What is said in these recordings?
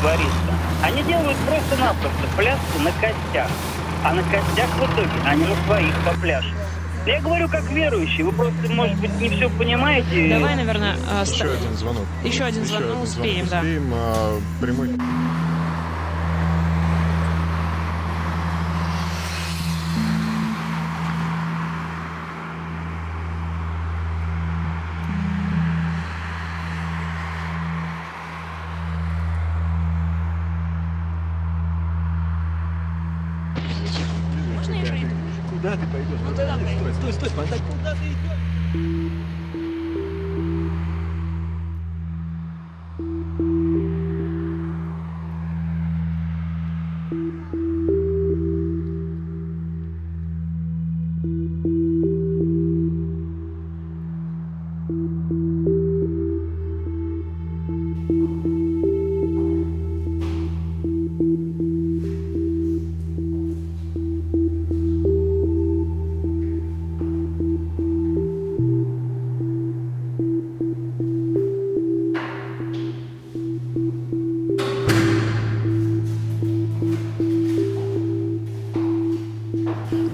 творится. Они делают просто-напросто пляску на костях. А на костях в итоге они на своих попляшут. Я говорю как верующий, вы просто, может быть, не все понимаете. Давай, наверное, э, Еще один звонок. Еще один звонок, один успеем, да. Успеем, а, прямой... Куда ты пойдешь? Ну, стой, стой, стой, стой,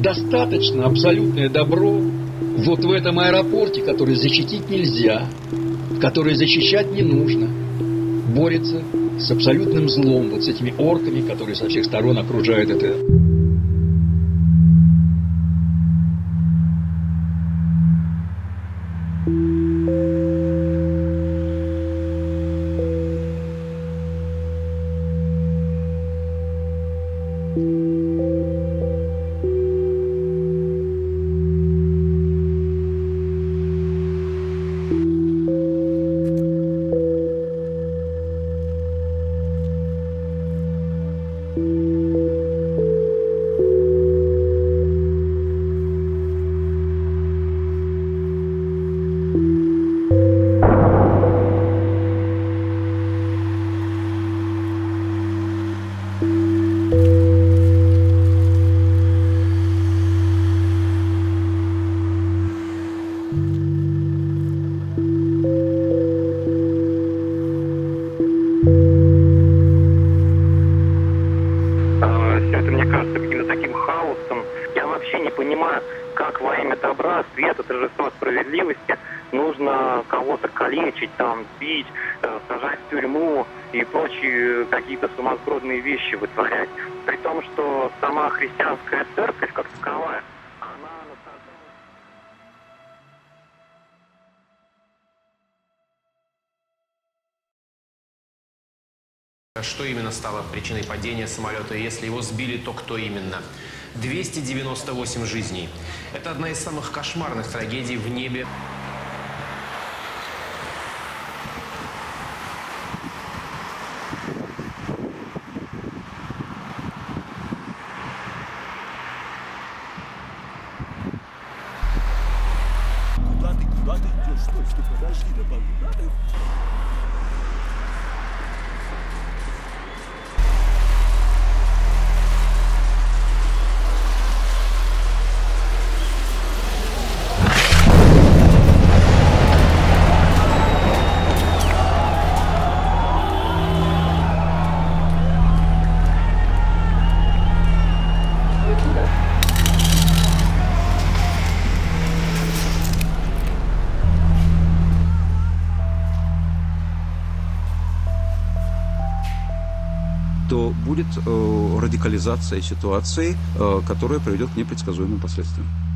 достаточно абсолютное добро вот в этом аэропорте, который защитить нельзя, который защищать не нужно, борется с абсолютным злом, вот с этими орками, которые со всех сторон окружают это. все это кажется каким-то таким хаосом. Я вообще не понимаю, как во имя добра, света, торжества справедливости нужно кого-то калечить, там, бить, э, сажать в тюрьму и прочие какие-то сумасбродные вещи вытворять. При том, что сама христианская церковь как таковая, Что именно стало причиной падения самолета? Если его сбили, то кто именно? 298 жизней. Это одна из самых кошмарных трагедий в небе. Куда ты, куда ты идешь? Стой, стой, подожди, да куда ты? То будет э, радикализация ситуации, э, которая приведет к непредсказуемым последствиям.